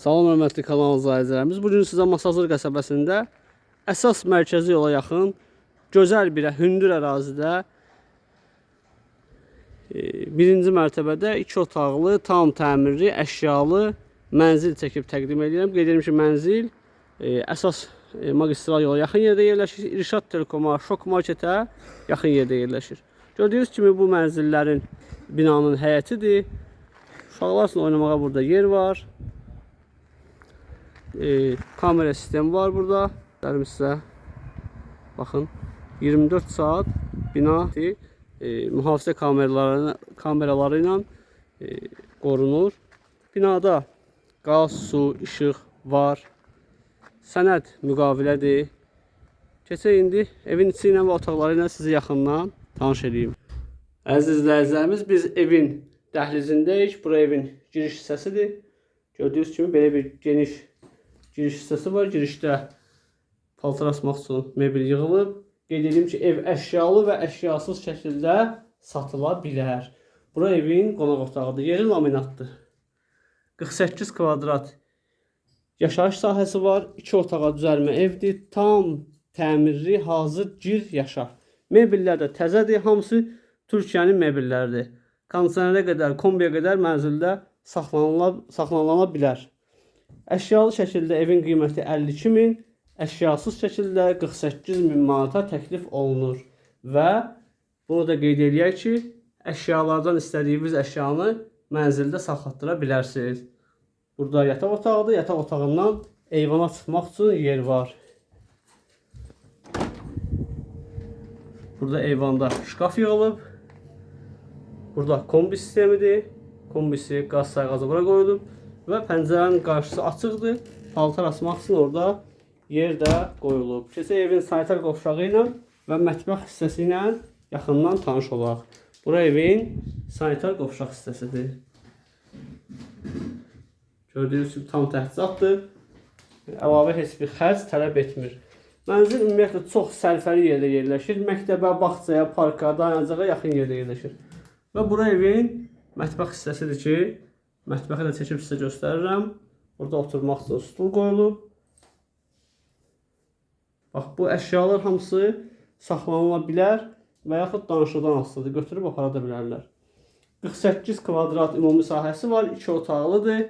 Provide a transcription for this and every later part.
Salam hörmətli kanal izləyicilərimiz. Bu gün sizə Masazır qəsəbəsində əsas mərkəzi yola yaxın gözəl bir hündür ərazidə e, birinci mərtəbədə iki otaqlı, tam təmirli, əşyalı mənzil çəkib təqdim edirəm. Qeyd edirəm ki, mənzil e, əsas e, magistral yola yaxın yerdə yerləşir. İrşad Telekoma, Şok Marketə yaxın yerdə yerləşir. Gördüyünüz kimi bu mənzillərin binanın həyətidir. Uşaqlar üçün oynamağa burada yer var. E, kamera sistemi var burada. Göstərim sizə. Baxın. 24 saat bina e, mühafizə kameraları kameraları e, qorunur. Binada qaz, su, işıq var. Sənəd müqavilədir. Keçək indi evin içi ilə və otaqları ilə sizi yaxından tanış edeyim. Əziz izləyicilərimiz, biz evin dəhlizindəyik. Bura evin giriş hissəsidir. Gördüyünüz kimi belə bir geniş giriş hissəsi var. Girişdə paltar asmaq üçün mebel yığılıb. Qeyd edim ki, ev əşyalı və əşyasız şəkildə satıla bilər. Bura evin qonaq otağıdır. Yeri laminatdır. 48 kvadrat yaşayış sahəsi var. 2 otağa düzəlmə evdir. Tam təmirli, hazır gir yaşa. Mebellər də təzədir. Hamısı Türkiyənin mebelləridir. Kondisionerə qədər, kombiyə qədər mənzildə saxlanıla, saxlanıla bilər. Əşyalı şəkildə evin qiyməti 52 min, əşyasız şəkildə 48 min manata təklif olunur. Və bunu da qeyd eləyək ki, əşyalardan istədiyiniz əşyanı mənzildə saxlatdıra bilərsiniz. Burada yataq otağıdır. Yataq otağından eyvana çıxmaq üçün yer var. Burada eyvanda şkaf yığılıb. Burada kombi sistemidir. Kombisi qaz sayğacı bura qoyulub və pəncərənin qarşısı açıqdır. Paltar asmaq üçün orada yer də qoyulub. Keçək evin sanitar qovşağı ilə və mətbəx hissəsi ilə yaxından tanış olaq. Bura evin sanitar qovşaq hissəsidir. Gördüyünüz kimi tam təchizatdır. Əlavə heç bir xərc tələb etmir. Mənzil ümumiyyətlə çox sərfəli yerdə yerləşir. Məktəbə, bağçaya, parka, dayanıcağa yaxın yerdə yerləşir. Və bura evin mətbəx hissəsidir ki, mətbəxi də çəkib sizə göstərirəm. Burada oturmaq üçün stul qoyulub. Bax, bu əşyalar hamısı saxlanıla bilər və yaxud danışıqdan asılıdır. Götürüb apara da bilərlər. 48 kvadrat ümumi sahəsi var, 2 otaqlıdır.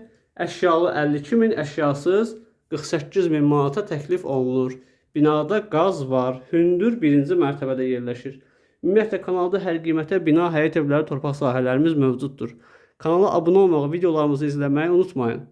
Əşyalı 52 min, əşyasız 48 min manata təklif olunur. Binada qaz var, hündür birinci mərtəbədə yerləşir. Ümumiyyətlə kanalda hər qiymətə bina, həyət evləri, torpaq sahələrimiz mövcuddur. Kanala abunə olmağı, videolarımızı izləməyi unutmayın.